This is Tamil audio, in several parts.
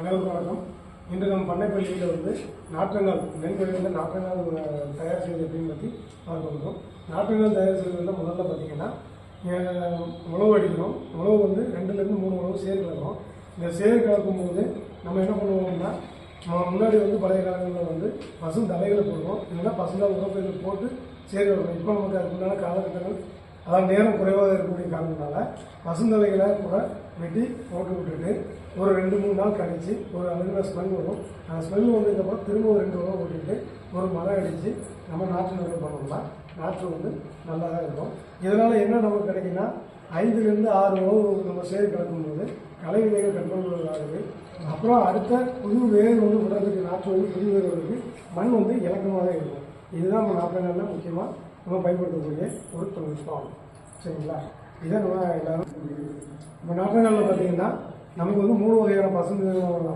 அனைவருக்கும் வணக்கம். இன்று நம்ம பண்ணைப்பள்ளியில் வந்து நாற்றங்கால் நெல்கொழியில் நாற்றங்கால் தயார் செய்வது எப்படின்னு பற்றி பார்க்க போகிறோம் நாற்றங்கால் தயார் செய்வதில் முதல்ல பார்த்தீங்கன்னா உழவு அடிக்கிறோம். உழவு வந்து ரெண்டுலேருந்து மூணு உழவு சேர் கலக்கிறோம் இந்த சேர் கலக்கும் போது நம்ம என்ன பண்ணுவோம்னா முன்னாடி வந்து பழைய காலங்களில் வந்து பசும் தலைகளை போடுவோம். இல்லைன்னா பசுந்தால் உரப்பயிர்கள் போட்டு சேர் கலக்கணும் இப்போ நமக்கு அதுக்குண்டான காலகட்டங்கள் அதாவது நேரம் குறைவாக இருக்கக்கூடிய காரணத்தினால பசுந்தலைகளை கூட வெட்டி போட்டு விட்டுட்டு ஒரு ரெண்டு மூணு நாள் கழித்து ஒரு அழகான ஸ்மெல் வரும். அந்த ஸ்மெல் வந்ததுக்கப்புறம் திரும்ப ஒரு ரெண்டு உரம் ஓட்டிட்டு ஒரு மரம் அடித்து நம்ம நாற்று நடவு பண்ணோம்னா நாற்று வந்து நல்லா தான் இருக்கும். இதனால் என்ன நமக்கு கிடைக்குன்னா ஐந்துலேருந்து ஆறு உணவு நம்ம சேர் கலக்கும்போது களை விதைகள் கண்ட்ரோல் ஆகுது. அப்புறம் அடுத்த புது வேர் வந்து விடுறதுக்கு நாற்று வந்து புது வேர் வருது மண் வந்து இலக்கமாக இருக்கும். இதுதான் நம்ம நாற்பது முக்கியமாக நம்ம பயன்படுத்தக்கூடிய ஒரு தொழில்நுட்பம் சரிங்களா? இதை நம்ம எல்லாரும் இப்போ நாளில் பார்த்தீங்கன்னா நமக்கு வந்து மூணு வகையான பசுந்து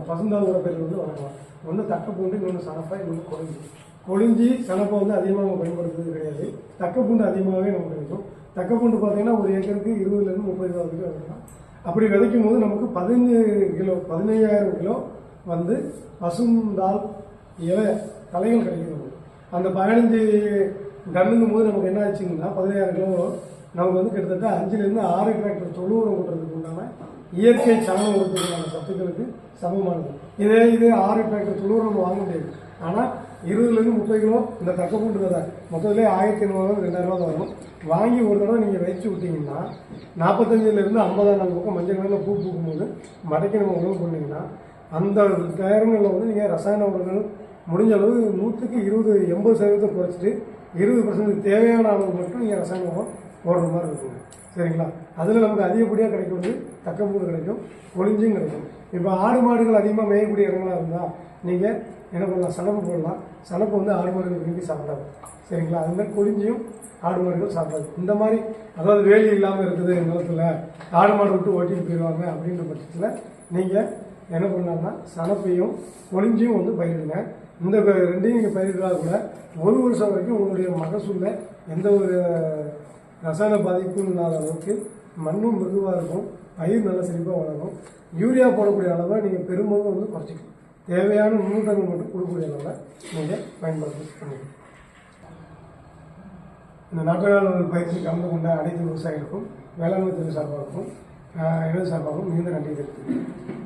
பசுந்தாள் உரப்பயிர்கள் வந்து வழங்கலாம். ஒன்று தக்கப்பூண்டு இன்னொன்று சனப்பா இன்னொன்று கொழிஞ்சி. கொழிஞ்சி சனப்பை வந்து அதிகமாக நம்ம பயன்படுத்துறது கிடையாது. தக்கப்பூண்டு அதிகமாகவே நமக்கு கிடைக்கும் தக்கப்பூண்டு பார்த்தீங்கன்னா ஒரு ஏக்கருக்கு இருபதுலேருந்து முப்பது ரூபா வரைக்கும் விதைக்கலாம். அப்படி விதைக்கும் போது நமக்கு பதினஞ்சு கிலோ பதினைஞ்சாயிரம் கிலோ வந்து பசுந்தால் இலை தலைகள் கிடைக்கும் அந்த பதினஞ்சு டன்னுங்கும் போது நமக்கு என்ன ஆச்சுங்கன்னா பதினாயிரம் கிலோ நமக்கு வந்து கிட்டத்தட்ட அஞ்சுலேருந்து ஆறு டிராக்டர் தொழு உரம் கொட்டுறதுக்கு உண்டான இயற்கை சலனம் கொடுத்ததுக்கான சத்துக்களுக்கு சமமானது. இதே இது ஆறு டிராக்டர் தொழு உரம் வாங்க முடியாது. ஆனால் இருபதுலேருந்து முப்பது கிலோ இந்த தக்க பூண்டு விதை மொத்தத்திலே ஆயிரத்தி ஐநூறுவா ரெண்டாயிரரூவா தான் வரும். வாங்கி ஒரு தடவை நீங்கள் வச்சு விட்டிங்கன்னா நாற்பத்தஞ்சிலேருந்து ஐம்பதாம் நாள் பக்கம் மஞ்சள் கலரில் பூ பூக்கும்போது மடக்கி நம்ம உணவு பண்ணீங்கன்னா அந்த டயரங்களில் வந்து நீங்கள் ரசாயன உரங்களும் முடிஞ்ச அளவு நூற்றுக்கு இருபது எண்பது சதவீதத்தை குறைச்சிட்டு இருபது பர்சன்ட் தேவையான அளவு மட்டும் நீங்கள் ரசாயன போடுற மாதிரி இருக்குங்க சரிங்களா? அதில் நமக்கு அதிகப்படியாக கிடைக்கிறது தக்கப்பூடு கிடைக்கும் ஒளிஞ்சும் கிடைக்கும். இப்போ ஆடு மாடுகள் அதிகமாக மேயக்கூடிய இடங்களாக இருந்தால் நீங்கள் என்ன பண்ணலாம்? சலப்பு போடலாம். சலப்பு வந்து ஆடு மாடுகள் விரும்பி சாப்பிடாது. சரிங்களா? அது மாதிரி கொறிஞ்சியும் ஆடு மாடுகள் சாப்பிடாது. இந்த மாதிரி அதாவது வேலி இல்லாமல் இருக்குது நிலத்தில் ஆடு மாடு விட்டு ஓட்டிட்டு போயிடுவாங்க அப்படின்ற பட்சத்தில் நீங்கள் என்ன பண்ணலாம்னா சலப்பையும் கொழிஞ்சியும் வந்து பயிரிடுங்க. இந்த ரெண்டையும் நீங்கள் பயிரிடுறதா கூட. ஒரு வருஷம் வரைக்கும் உங்களுடைய மகசூலில் எந்த ஒரு ரசாயன பாதிப்பும் இல்லாத அளவுக்கு மண்ணும் மெதுவாக இருக்கும் பயிர் நல்ல செழிப்பாக வளரும். யூரியா போடக்கூடிய அளவை நீங்கள் பெரும்பாலும் வந்து குறைச்சிக்கணும். தேவையான நுண்ணூட்டங்கள் மட்டும் கொடுக்கக்கூடிய அளவை நீங்கள் பயன்படுத்தி பண்ணிக்கணும். இந்த நாட்டுநாள் பயிற்சி கலந்து கொண்ட அனைத்து விவசாயிகளுக்கும் வேளாண்மை துறை சார்பாகவும் எனது சார்பாகவும் மிகுந்த நன்றி தெரிவித்துக்கிறேன்